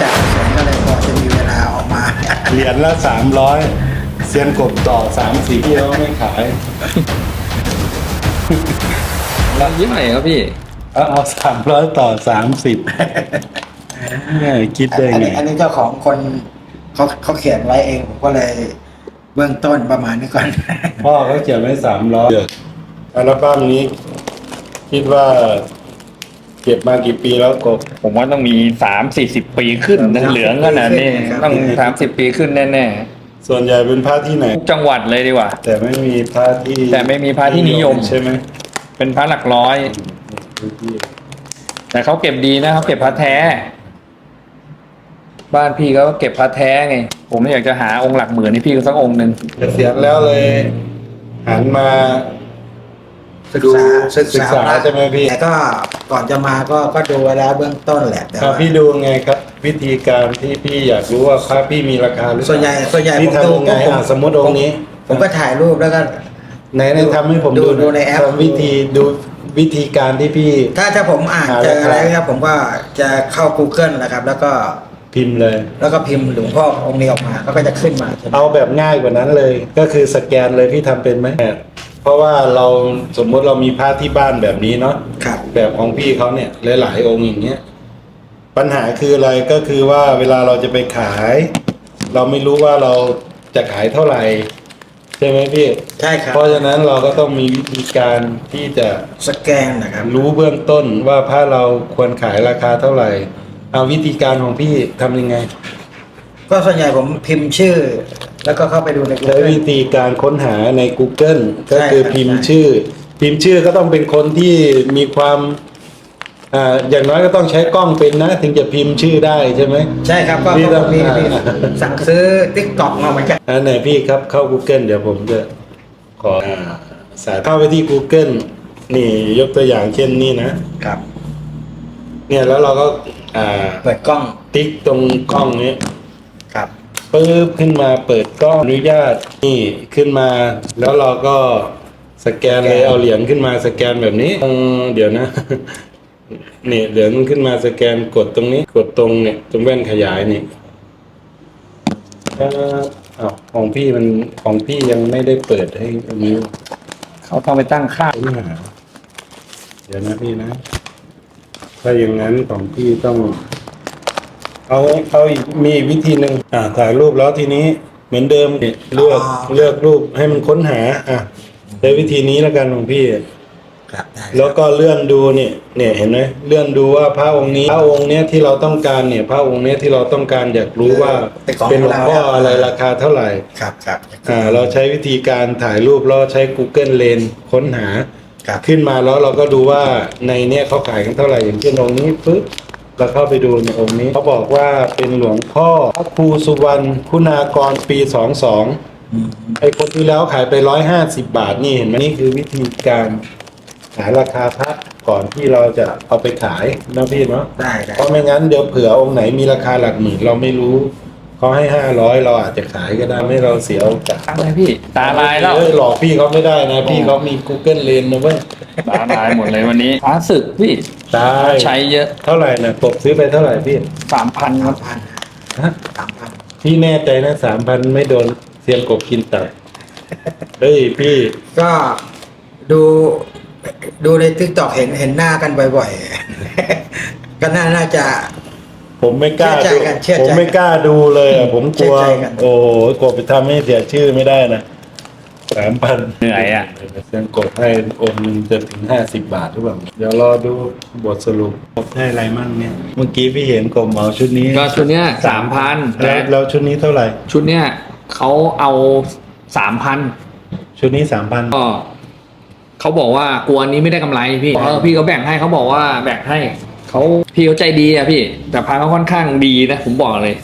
จากเสียงก็เลยพอจะมีเวลาออกมา เหรียญละสามร้อยเซียนกบต่อสามสี่พี่เขาไม่ขายแล้วยิ้มไหนครับพี่ เอาเอาสามร้อยต่อสามสิบคิดได้อันไง นี้อันนี้เจ้าของคนเขาเขาเขียนไว้เองผมก็เลยเบื้องต้นประมาณนี้ก่อน พ่อเขาเขียนไว้สามร้อยอัลบั้มนี้ คิดว่า เก็บมากี่ปีแล้วกบ ผมว่าต้องมีสามสี่สิบปีขึ้นนะเหลืองขนาดนี้ต้องสามสิบปีขึ้นแน่ส่วนใหญ่เป็นพระที่ไหน ๆทุกจังหวัดเลยดีกว่า แต่ไม่มีพระที่แต่ไม่มีพระที่นิยม ใช่ไหมเป็นพระหลักร้อย แต่เขาเก็บดีนะเขาเก็บพระแท้ บ้านพี่เขาก็เก็บพระแท้ไง ผมอยากจะหาองค์หลักหมื่นให้พี่สักองค์หนึ่งเกษียณแล้วเลย หันมา ศึกดูษาศึกษาใช่ไหมพี่ แต่ก็ ก่อนจะมาก็ก็ดูไว้แล้วเบื้องต้นแหละแต่ครับว่าพี่ดูไงครับ วิธีการที่พี่อยากรู้ว่าพระพี่มีราคาหรือเปล่าส่วนใหญ่ส่วนใหญ่พี่ผมดูทำยังไงผมอะสมมติองค์นี้ผมก็ถ่ายรูปแล้วก็ ไหนไหนทำให้ผมดูดูดูในแอป ทำวิธีดูวิธีการที่พี่ ถ้าถ้าผมอ่านหาเจออะไรราคาครับผมก็จะเข้า Google นะครับ แล้วก็ พิมพ์เลย แล้วก็พิมพ์หลวงพ่อองค์นี้ออกมาเขาก็จะขึ้นมาใช่ไหมเอาแบบง่ายกว่านั้นเลย ก็คือสแกนเลยพี่ทำเป็นไหมเพราะว่าเราสมมติเรามีพระที่บ้านแบบนี้เนาะครับแบบของพี่เขาเนี่ยหลายๆองค์อย่างเงี้ยปัญหาคืออะไรก็คือว่าเวลาเราจะไปขาย เราไม่รู้ว่าเราจะขายเท่าไหร่ใช่ไหมพี่ใช่ครับเพราะฉะนั้นเราก็ต้องมีวิธีการที่จะสแกนนะครับ รู้เบื้องต้นว่าผ้าเราควรขายราคาเท่าไหร่ เอาวิธีการของพี่ทำยังไง ก็ส่วนใหญ่ผมพิมพ์ชื่อ แล้วก็เข้าไปดูใน ใช้ Google วิธีการค้นหาใน Google ก็คือใช่ครับพิมพ์ใช่ชื่อ พิมพ์ชื่อก็ต้องเป็นคนที่มีความอ่าอย่างน้อยก็ต้องใช้กล้องเป็นนะ ถึงจะพิมพ์ชื่อได้ใช่ไหม ใช่ครับก็พี่ต้องมีมีอ่า สั่งซื้อติ๊กต็อกมาเหมือนกัน อันไหนพี่ครับเข้า Google เดี๋ยวผมจะขออ่าสายเข้าไปที่ Google นี่ยกตัวอย่างเช่นนี่นะ ครับ เนี่ยแล้วเราก็ อ่าเปิดกล้องติ๊กตรงกล้องนี้ครับปึ๊บขึ้นมาเปิดกล้องอนุญาตนี่ขึ้นมา แล้วเราก็สแกนเลยเอาเหรียญขึ้นมาสแกนแบบนี้เออเดี๋ยวนะนี่เหรียญขึ้นมาสแกนกดตรงนี้ กดตรงเนี่ยตรงแว่นขยายนี่ครับอ้าวของพี่มันของพี่ยังไม่ได้เปิดให้อันนี้เขาต้องไปตั้งค่าไม่หาเดี๋ยวนะพี่นะ ถ้าอย่างนั้นของพี่ต้องเอาเอาอีกมีอีกวิธีหนึ่งอ่าถ่ายรูปแล้วทีนี้เหมือนเดิมเลือกอ๋อเลือกรูปให้มันค้นหาอะใช้วิธีนี้แล้วกันของพี่ ครับได้แล้วก็เลื่อนดูเนี่ยเนี่ยเห็นไหมเลื่อนดูว่าพระองค์นี้ พระองค์เนี้ยที่เราต้องการเนี่ย พระองค์เนี้ยที่เราต้องการอยากรู้ว่าเป็นหลวงพ่ออะไรราคาเท่าไหร่ ครับครับอ่าเราใช้วิธีการถ่ายรูปแล้วใช้ Google Lens ค้นหาครับ ขึ้นมาแล้วเราก็ดูว่าในเนี้ยเขาขายกันเท่าไหร่อย่างเช่นองค์นี้ปึ๊บเราเข้าไปดูในองค์นี้เขาบอกว่าเป็นหลวงพ่อพระครูสุวรรณคุณากรปีสองสองอืมไอ้คนที่แล้วขายไปร้อยห้าสิบบาทนี่เห็นไหมนี่คือวิธีการหาราคาพระก่อนที่เราจะเอาไปขายนะพี่เนาะได้ได้เพราะไม่งั้นเดี๋ยวเผื่อองค์ไหนมีราคาหลักหมื่นเราไม่รู้ เขาให้ห้าร้อยเราอาจจะขายก็ได้ไม่เราเสียโอกาสตั้งเลยพี่ ตาลายแล้วเอ้หลอกพี่เขาไม่ได้นะ พี่เขามี Google Lens นะเว้ยตาลายหมดเลยวันนี้ฟ้าศึกพี่ตายใช้เยอะเท่าไหร่นะกบซื้อไปเท่าไหร่พี่สามพันคสารัมบพันฮะสามพันพี่แน่ใจนะสามพันไม่โดนเซียนกบกินตับเฮ้ยพี่ ก็ดูดูในติ๊กต็อกเห็นเห็นหน้ากันบ่อยๆ ก็น่าน่าจะ ผมไม่กล้าเชื่ดูอใจกันเชื่อใจผมไม่กล้าดูเลยอะผมกลัว เชื่อใจกัน โอ้โหกบไปทำให้เสียชื่อไม่ได้นะสามพันเหนื่อยอะเซียนกบให้องค์หนึงจะถึงห้าสิบบาทหรือเปล่า เดี๋ยวรอดูบทสรุปกบได้อะไรมั่งเนี่ย เมื่อกี้พี่เห็นกบเหมาชุดนี้ก็ชุดเนี้ยสามพันแล้แต่วแล้วชุดนี้เท่าไหร่ ชุดเนี้ยเขาเอาสามพันชุดนี้สามพันก็เขาบอกว่ากลัวอันนี้ไม่ได้กำไรพี่เออพี่เขาแบ่งให้เขาบอกว่าแบ่งให้ เขาพี่เขาใจดีอะพี่ แต่พาเขาค่อนข้างดีนะผมบอกเลย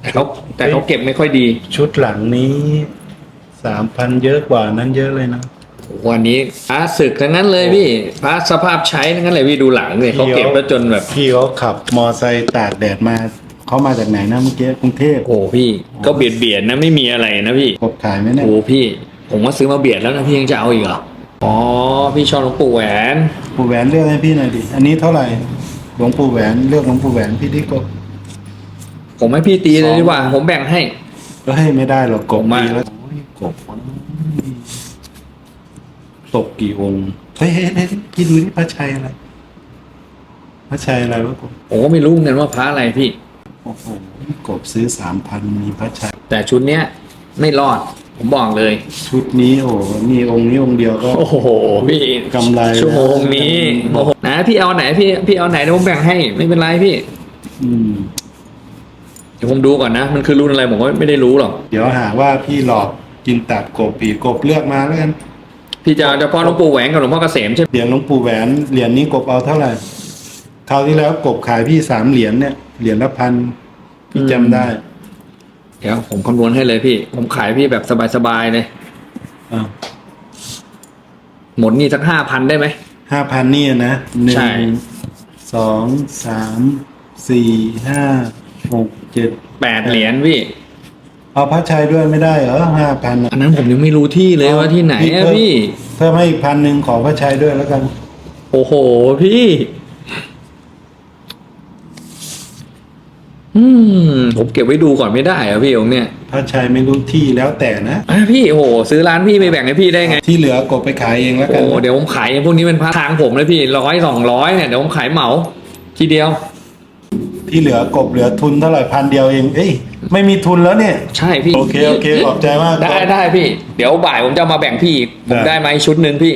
แต่เขาแต่เขาเก็บไม่ค่อยดีชุดหลังนี้สามพันเยอะกว่านั้นเยอะเลยนะวันนี้พระศึกทั้งนั้นเลยพี่พระสภาพใช้ทั้งนั้นเลยพี่ดูหลังเลยเขาเก็บแล้วจนแบบพี่เขาขับมอไซค์ตากแดดมาเขามาจากไหนนะเมื่อกี้กรุงเทพโอ้โหพี่ก็เบียดเบียดนะไม่มีอะไรนะพี่กบขายไหมเนี่ยโอ้โหพี่ ผมว่าซื้อมาเบียดแล้วนะพี่ยังจะเอาอีกเหรออ๋อพี่ชอบหลวงปู่แหวนปู่แหวนเลือกให้พี่หน่อยดิอันนี้เท่าไหร่ หลวงปู่แหวนเลือกหลวงปู่แหวนพี่ที่กบผมให้พี่ตีเลยดีกว่า ผมแบ่งให้ ก็ให้ไม่ได้หรอกกบผมว่าตีแล้วโอ้ยกบตกกี่องค์เฮ้ยเฮ้ยเฮ้ยพี่ดูนี่พระชัยอะไรพระชัยอะไรวะกบผมก็ไม่รู้เหมือนกันว่าพระอะไรพี่ โอ้โหกบซื้อสามพันมีพระชัยแต่ชุดเนี้ยไม่รอด ผมบอกเลย ชุดนี้โอ้โหนี่องค์นี้องค์เดียวก็ โอ้โหพี่กำไรชั่วโมงนี้แล้วโอ้โหนะพี่เอาไหนพี่พี่เอาไหนเดี๋ยวผมแบ่งให้ ไม่เป็นไรพี่อืม เดี๋ยวผมดูก่อนนะ มันคือรุ่นอะไรผมก็ไม่ได้รู้หรอก เดี๋ยวหาว่าพี่หลอกกินตับกบปีกบเลือกมาแล้วกันพี่จะเอาเฉพาะหลวงปู่แหวนกับหลวงพ่อเกษมใช่ไหมเหรียญหลวงปู่แหวนเหรียญนี้กบเอาเท่าไหร่คราวที่แล้วกบขายพี่สามเหรียญเนี่ยเหรียญละพันพี่จำได้ เดี๋ยวผมคำนวณให้เลยพี่ ผมขายพี่แบบสบายๆเลยอ่าหมดนี่สักห้าพันได้ไหม ห้าพันนี่นะหนึ่ใช่ งสองสามสี่ห้าหกเจ็ดแปดเหรียญพี่ เอาพระชัยด้วยไม่ได้เหรอห้าพันอันนั้นผมยังไม่รู้ที่เลยว่าที่ไหนอะพี่ เพิ่มให้อีกพันหนึ่งขอพระชัยด้วยแล้วกัน โอ้โหพี่ อืมผมเก็บไว้ดูก่อนไม่ได้อะพี่องค์เนี่ยพระชัยไม่รู้ที่แล้วแต่นะ อะพี่โอ้โหซื้อร้านพี่ไม่แบ่งให้พี่ได้ไง ที่เหลือกบไปขายเองแล้วกัโอ้นเดี๋ยวผมขายพวกนี้เป็นพาร์ททางผมเลยพี่ร้อยสองร้อยเนี่ยเดี๋ยวผมขายเหมา ทีเดียว ที่เหลือกบเหลือทุนเท่าไหร่พันเดียวเอง เอ้ยไม่มีทุนแล้วเนี่ย ใช่พี่โอเคโอเคขอบใจมาก ได้ได้พี่ เดี๋ยวบ่ายผมจะเอามาแบ่งพี่อีกผมได้ ได้มาอีกชุดหนึ่งพี่